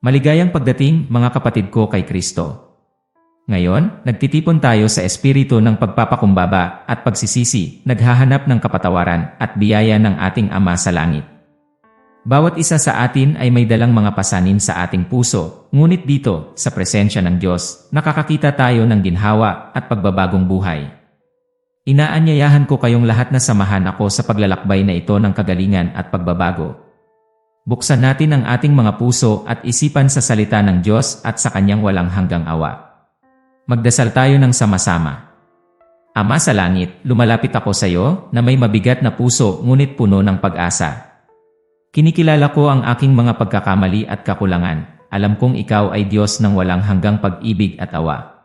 Maligayang pagdating, mga kapatid ko kay Kristo. Ngayon, nagtitipon tayo sa espiritu ng pagpapakumbaba at pagsisisi, naghahanap ng kapatawaran at biyaya ng ating Ama sa langit. Bawat isa sa atin ay may dalang mga pasanin sa ating puso, ngunit dito, sa presensya ng Diyos, nakakakita tayo ng ginhawa at pagbabagong buhay. Inaanyayahan ko kayong lahat na samahan ako sa paglalakbay na ito ng kagalingan at pagbabago. Buksan natin ang ating mga puso at isipan sa salita ng Diyos at sa kanyang walang hanggang awa. Magdasal tayo ng sama-sama. Ama sa langit, lumalapit ako sa iyo na may mabigat na puso ngunit puno ng pag-asa. Kinikilala ko ang aking mga pagkakamali at kakulangan. Alam kong ikaw ay Diyos ng walang hanggang pag-ibig at awa.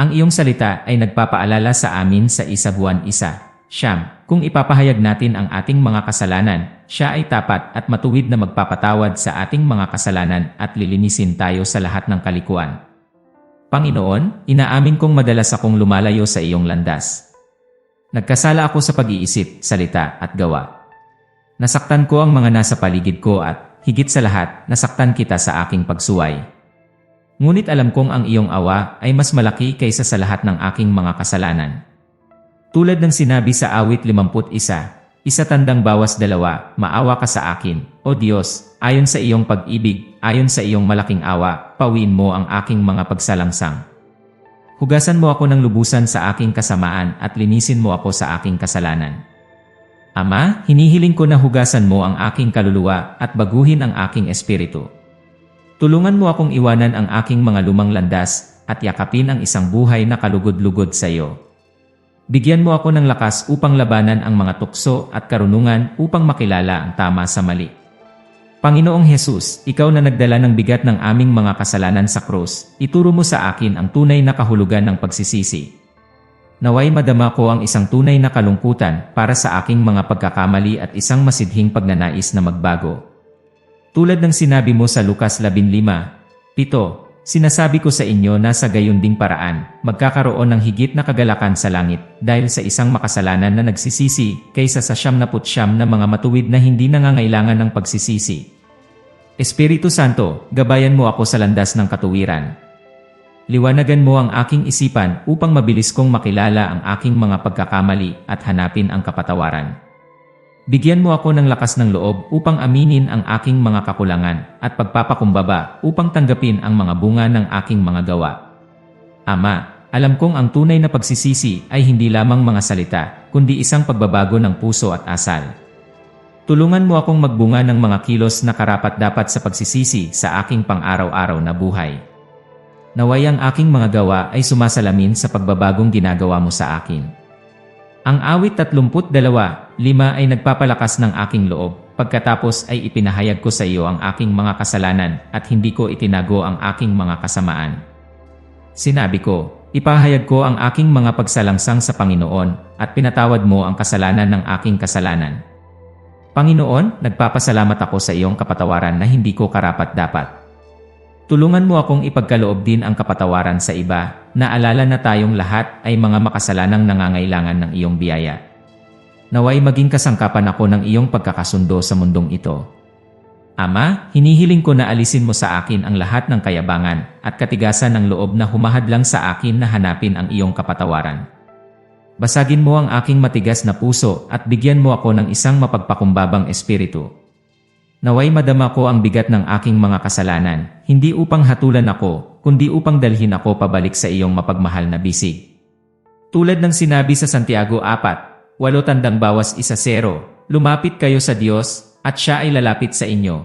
Ang iyong salita ay nagpapaalala sa amin sa isa buwan isa. Siyam, kung ipapahayag natin ang ating mga kasalanan, siya ay tapat at matuwid na magpapatawad sa ating mga kasalanan at lilinisin tayo sa lahat ng kalikuan. Panginoon, inaamin kong madalas akong lumalayo sa iyong landas. Nagkasala ako sa pag-iisip, salita at gawa. Nasaktan ko ang mga nasa paligid ko at, higit sa lahat, nasaktan kita sa aking pagsuway. Ngunit alam kong ang iyong awa ay mas malaki kaysa sa lahat ng aking mga kasalanan. Tulad ng sinabi sa awit 51, isa tandang bawas dalawa, maawa ka sa akin, O Diyos, ayon sa iyong pag-ibig, ayon sa iyong malaking awa, pawin mo ang aking mga pagsalangsang. Hugasan mo ako ng lubusan sa aking kasamaan at linisin mo ako sa aking kasalanan. Ama, hinihiling ko na hugasan mo ang aking kaluluwa at baguhin ang aking espiritu. Tulungan mo akong iwanan ang aking mga lumang landas at yakapin ang isang buhay na kalugod-lugod sa iyo. Bigyan mo ako ng lakas upang labanan ang mga tukso at karunungan upang makilala ang tama sa mali. Panginoong Hesus, Ikaw na nagdala ng bigat ng aming mga kasalanan sa krus, ituro mo sa akin ang tunay na kahulugan ng pagsisisi. Naway madama ko ang isang tunay na kalungkutan para sa aking mga pagkakamali at isang masidhing pagnanais na magbago. Tulad ng sinabi mo sa Lucas 15, Pito, sinasabi ko sa inyo na sa gayon ding paraan, magkakaroon ng higit na kagalakan sa langit dahil sa isang makasalanan na nagsisisi kaysa sa siyam na putsyam na mga matuwid na hindi nangangailangan ng pagsisisi. Espiritu Santo, gabayan mo ako sa landas ng katuwiran. Liwanagan mo ang aking isipan upang mabilis kong makilala ang aking mga pagkakamali at hanapin ang kapatawaran. Bigyan mo ako ng lakas ng loob upang aminin ang aking mga kakulangan at pagpapakumbaba upang tanggapin ang mga bunga ng aking mga gawa. Ama, alam kong ang tunay na pagsisisi ay hindi lamang mga salita, kundi isang pagbabago ng puso at asal. Tulungan mo akong magbunga ng mga kilos na karapat-dapat sa pagsisisi sa aking pang-araw-araw na buhay. Naway ang aking mga gawa ay sumasalamin sa pagbabagong ginagawa mo sa akin. Ang awit 32, lima ay nagpapalakas ng aking loob, pagkatapos ay ipinahayag ko sa iyo ang aking mga kasalanan at hindi ko itinago ang aking mga kasamaan. Sinabi ko, ipahayag ko ang aking mga pagsalangsang sa Panginoon at pinatawad mo ang kasalanan ng aking kasalanan. Panginoon, nagpapasalamat ako sa iyong kapatawaran na hindi ko karapat-dapat. Tulungan mo akong ipagkaloob din ang kapatawaran sa iba, na alala na tayong lahat ay mga makasalanang nangangailangan ng iyong biyaya. Naway maging kasangkapan ako ng iyong pagkakasundo sa mundong ito. Ama, hinihiling ko na alisin mo sa akin ang lahat ng kayabangan at katigasan ng loob na humahadlang sa akin na hanapin ang iyong kapatawaran. Basagin mo ang aking matigas na puso at bigyan mo ako ng isang mapagpakumbabang espiritu. Naway madama ko ang bigat ng aking mga kasalanan, hindi upang hatulan ako, kundi upang dalhin ako pabalik sa iyong mapagmahal na bisig. Tulad ng sinabi sa Santiago 4, walo tandang bawas isa zero, lumapit kayo sa Diyos, at siya ay lalapit sa inyo.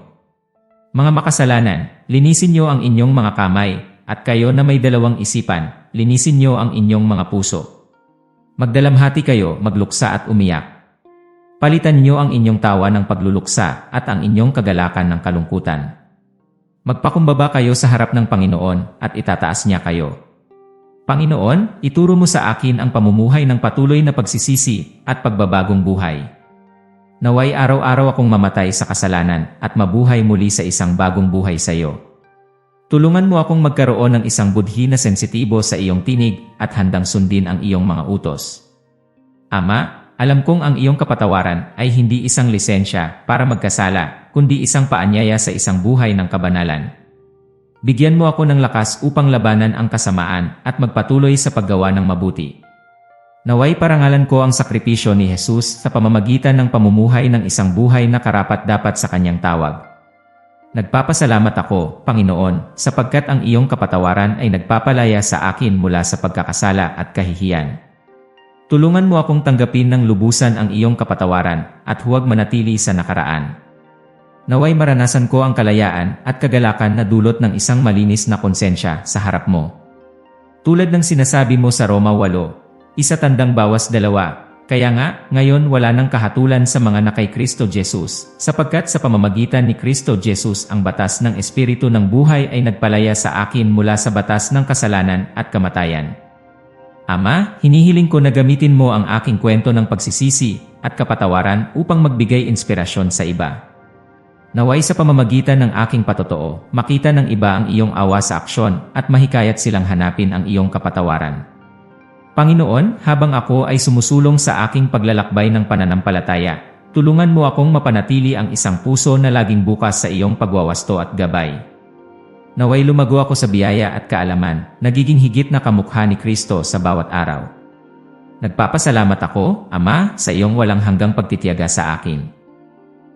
Mga makasalanan, linisin niyo ang inyong mga kamay, at kayo na may dalawang isipan, linisin niyo ang inyong mga puso. Magdalamhati kayo, magluksa at umiyak. Palitan niyo ang inyong tawa ng pagluluksa at ang inyong kagalakan ng kalungkutan. Magpakumbaba kayo sa harap ng Panginoon at itataas niya kayo. Panginoon, ituro mo sa akin ang pamumuhay ng patuloy na pagsisisi at pagbabagong buhay. Naway araw-araw akong mamatay sa kasalanan at mabuhay muli sa isang bagong buhay sa iyo. Tulungan mo akong magkaroon ng isang budhi na sensitibo sa iyong tinig at handang sundin ang iyong mga utos. Ama, alam kong ang iyong kapatawaran ay hindi isang lisensya para magkasala, kundi isang paanyaya sa isang buhay ng kabanalan. Bigyan mo ako ng lakas upang labanan ang kasamaan at magpatuloy sa paggawa ng mabuti. Naway parangalan ko ang sakripisyo ni Jesus sa pamamagitan ng pamumuhay ng isang buhay na karapat-dapat sa kanyang tawag. Nagpapasalamat ako, Panginoon, sapagkat ang iyong kapatawaran ay nagpapalaya sa akin mula sa pagkakasala at kahihiyan. Tulungan mo akong tanggapin ng lubusan ang iyong kapatawaran at huwag manatili sa nakaraan. Naway maranasan ko ang kalayaan at kagalakan na dulot ng isang malinis na konsensya sa harap mo. Tulad ng sinasabi mo sa Roma 8, isa tandang bawas dalawa, kaya nga, ngayon wala nang kahatulan sa mga nakay Kristo Jesus, sapagkat sa pamamagitan ni Kristo Jesus ang batas ng Espiritu ng buhay ay nagpalaya sa akin mula sa batas ng kasalanan at kamatayan. Ama, hinihiling ko na gamitin mo ang aking kwento ng pagsisisi at kapatawaran upang magbigay inspirasyon sa iba. Naway sa pamamagitan ng aking patotoo, makita ng iba ang iyong awa sa aksyon at mahikayat silang hanapin ang iyong kapatawaran. Panginoon, habang ako ay sumusulong sa aking paglalakbay ng pananampalataya, tulungan mo akong mapanatili ang isang puso na laging bukas sa iyong pagwawasto at gabay. Naway lumago ako sa biyaya at kaalaman, nagiging higit na kamukha ni Kristo sa bawat araw. Nagpapasalamat ako, Ama, sa iyong walang hanggang pagtitiyaga sa akin.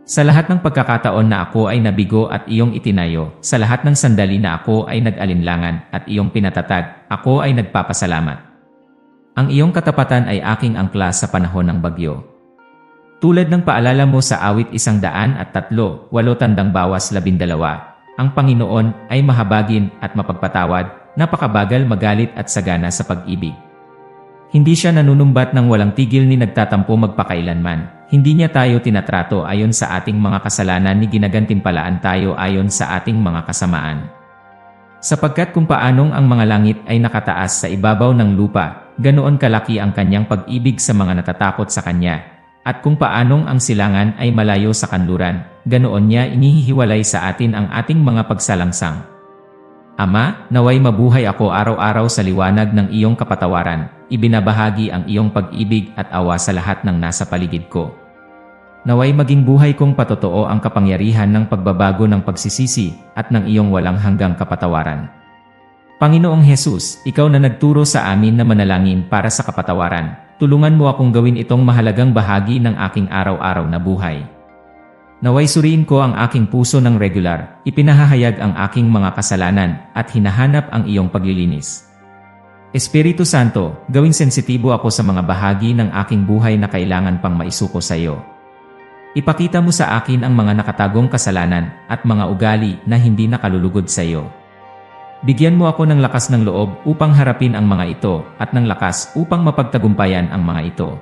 Sa lahat ng pagkakataon na ako ay nabigo at iyong itinayo, sa lahat ng sandali na ako ay nag-alinlangan at iyong pinatatag, ako ay nagpapasalamat. Ang iyong katapatan ay aking angkla sa panahon ng bagyo. Tulad ng paalala mo sa awit isang daan at tatlo, walo tandang bawas labindalawa, ang Panginoon ay mahabagin at mapagpatawad, napakabagal magalit at sagana sa pag-ibig. Hindi siya nanunumbat ng walang tigil ni nagtatampo magpakailanman. Hindi niya tayo tinatrato ayon sa ating mga kasalanan ni ginagantimpalaan tayo ayon sa ating mga kasamaan. Sapagkat kung paanong ang mga langit ay nakataas sa ibabaw ng lupa, ganoon kalaki ang kanyang pag-ibig sa mga natatakot sa kanya, at kung paanong ang silangan ay malayo sa kanluran, ganoon niya inihihiwalay sa atin ang ating mga pagsalangsang. Ama, naway mabuhay ako araw-araw sa liwanag ng iyong kapatawaran, ibinabahagi ang iyong pag-ibig at awa sa lahat ng nasa paligid ko. Naway maging buhay kong patotoo ang kapangyarihan ng pagbabago ng pagsisisi at ng iyong walang hanggang kapatawaran. Panginoong Hesus, Ikaw na nagturo sa amin na manalangin para sa kapatawaran, tulungan mo akong gawin itong mahalagang bahagi ng aking araw-araw na buhay. Naway suriin ko ang aking puso ng regular, ipinahahayag ang aking mga kasalanan, at hinahanap ang iyong paglilinis. Espiritu Santo, gawing sensitibo ako sa mga bahagi ng aking buhay na kailangan pang maisuko sa iyo. Ipakita mo sa akin ang mga nakatagong kasalanan at mga ugali na hindi nakalulugod sa iyo. Bigyan mo ako ng lakas ng loob upang harapin ang mga ito at ng lakas upang mapagtagumpayan ang mga ito.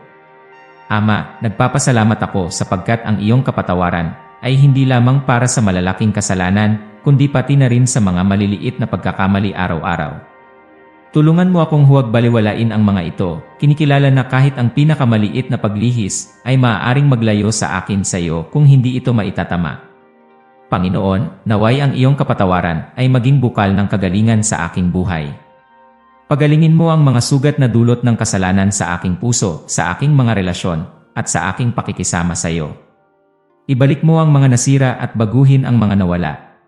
Ama, nagpapasalamat ako sapagkat ang iyong kapatawaran ay hindi lamang para sa malalaking kasalanan, kundi pati na rin sa mga maliliit na pagkakamali araw-araw. Tulungan mo akong huwag baliwalain ang mga ito, kinikilala na kahit ang pinakamaliit na paglihis ay maaaring maglayo sa akin sa iyo kung hindi ito maitatama. Panginoon, naway ang iyong kapatawaran ay maging bukal ng kagalingan sa aking buhay. Pagalingin mo ang mga sugat na dulot ng kasalanan sa aking puso, sa aking mga relasyon, at sa aking pakikisama sa iyo. Ibalik mo ang mga nasira at baguhin ang mga nawala.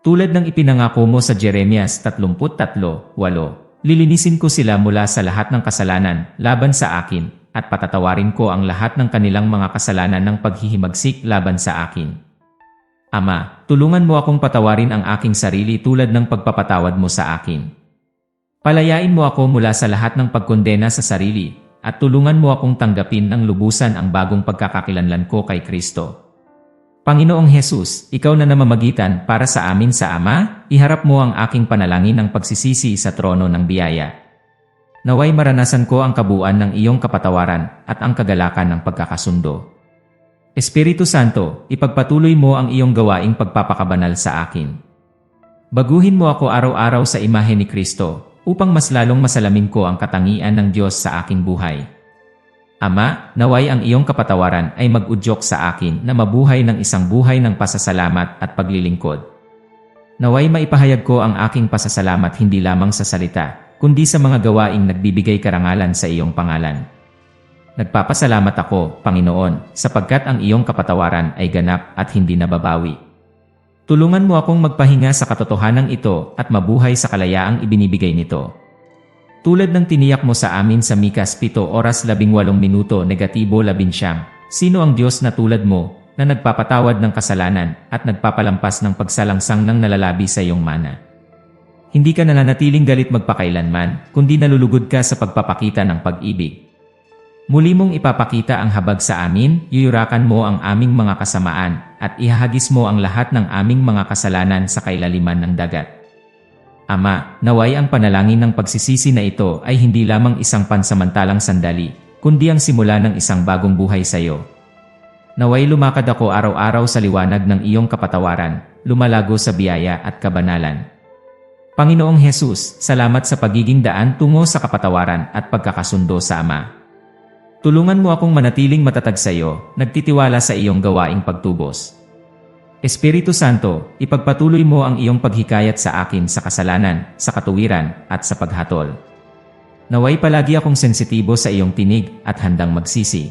Tulad ng ipinangako mo sa Jeremias 33:8, lilinisin ko sila mula sa lahat ng kasalanan laban sa akin, at patatawarin ko ang lahat ng kanilang mga kasalanan ng paghihimagsik laban sa akin. Ama, tulungan mo akong patawarin ang aking sarili tulad ng pagpapatawad mo sa akin. Palayain mo ako mula sa lahat ng pagkondena sa sarili, at tulungan mo akong tanggapin ng lubusan ang bagong pagkakakilanlan ko kay Kristo. Panginoong Hesus, Ikaw na namamagitan para sa amin sa Ama, iharap mo ang aking panalangin ng pagsisisi sa trono ng biyaya. Naway maranasan ko ang kabuuan ng iyong kapatawaran at ang kagalakan ng pagkakasundo. Espiritu Santo, ipagpatuloy mo ang iyong gawaing pagpapakabanal sa akin. Baguhin mo ako araw-araw sa imahe ni Kristo, upang mas lalong masalamin ko ang katangian ng Diyos sa aking buhay. Ama, naway ang iyong kapatawaran ay mag-udyok sa akin na mabuhay ng isang buhay ng pasasalamat at paglilingkod. Naway maipahayag ko ang aking pasasalamat hindi lamang sa salita, kundi sa mga gawaing nagbibigay karangalan sa iyong pangalan. Nagpapasalamat ako, Panginoon, sapagkat ang iyong kapatawaran ay ganap at hindi nababawi. Tulungan mo akong magpahinga sa katotohanan ito at mabuhay sa kalayaang ibinibigay nito. Tulad ng tiniyak mo sa amin sa Mikas 7 oras 18 minuto negatibo 11, sino ang Diyos na tulad mo, na nagpapatawad ng kasalanan at nagpapalampas ng pagsalangsang ng nalalabi sa iyong mana? Hindi ka nananatiling galit magpakailanman, kundi nalulugod ka sa pagpapakita ng pag-ibig. Muli mong ipapakita ang habag sa amin, yuyurakan mo ang aming mga kasamaan, at ihahagis mo ang lahat ng aming mga kasalanan sa kailaliman ng dagat. Ama, naway ang panalangin ng pagsisisi na ito ay hindi lamang isang pansamantalang sandali, kundi ang simula ng isang bagong buhay sa iyo. Naway lumakad ako araw-araw sa liwanag ng iyong kapatawaran, lumalago sa biyaya at kabanalan. Panginoong Hesus, salamat sa pagiging daan tungo sa kapatawaran at pagkakasundo sa Ama. Tulungan mo akong manatiling matatag sa iyo, nagtitiwala sa iyong gawaing pagtubos. Espiritu Santo, ipagpatuloy mo ang iyong paghikayat sa akin sa kasalanan, sa katuwiran, at sa paghatol. Naway palagi akong sensitibo sa iyong tinig at handang magsisi.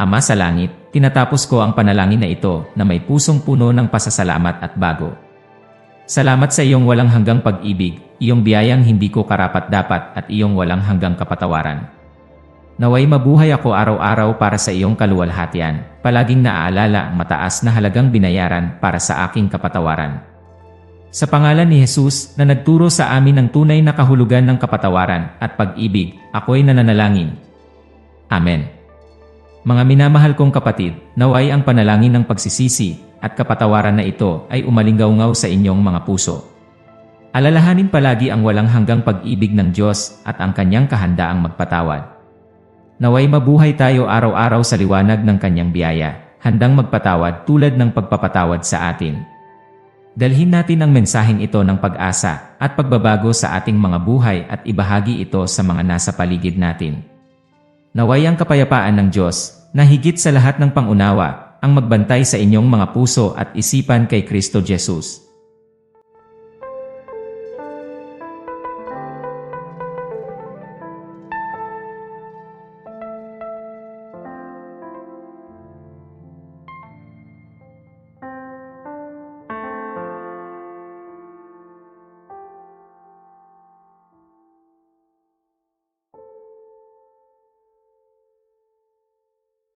Ama sa langit, tinatapos ko ang panalangin na ito na may pusong puno ng pasasalamat at bago. Salamat sa iyong walang hanggang pag-ibig, iyong biyayang hindi ko karapat-dapat at iyong walang hanggang kapatawaran. Naway mabuhay ako araw-araw para sa iyong kaluwalhatian, palaging naaalala ang mataas na halagang binayaran para sa aking kapatawaran. Sa pangalan ni Jesus na nagturo sa amin ng tunay na kahulugan ng kapatawaran at pag-ibig, ako'y nananalangin. Amen. Mga minamahal kong kapatid, naway ang panalangin ng pagsisisi at kapatawaran na ito ay umalinggaw sa inyong mga puso. Alalahanin palagi ang walang hanggang pag-ibig ng Diyos at ang kanyang kahandaang magpatawad. Naway mabuhay tayo araw-araw sa liwanag ng kanyang biyaya, handang magpatawad tulad ng pagpapatawad sa atin. Dalhin natin ang mensaheng ito ng pag-asa at pagbabago sa ating mga buhay at ibahagi ito sa mga nasa paligid natin. Naway ang kapayapaan ng Diyos, na higit sa lahat ng pangunawa, ang magbantay sa inyong mga puso at isipan kay Kristo Jesus.